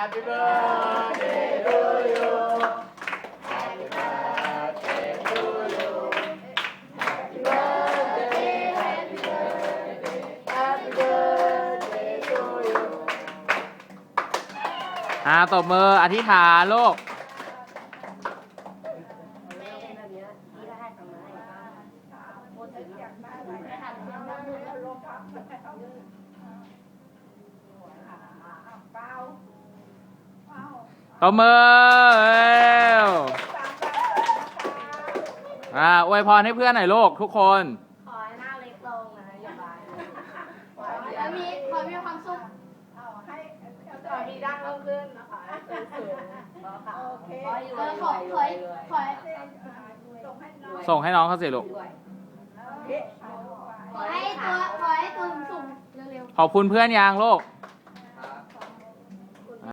Happy birthday to you Happy birthday to you Happy birthday Happy birthday Happy birthday to you อ่าตบมืออธิษฐานลูก ตบมือเร็วอ่าอวยพรให้เพื่อนหน่อยลูกทุกคน ขอให้หน้าเล็กลงนะอย่าบานแล้วมีขอมีความสุขขอมีดังเพิ่มขึ้นนะคะสูงสูงโอเคขอให้ขอขอขอให้ส่งให้น้องเขาสิลูก ขอให้ตัวขอให้ตัวสูงเร็วขอบคุณเพื่อนยังลูกๆ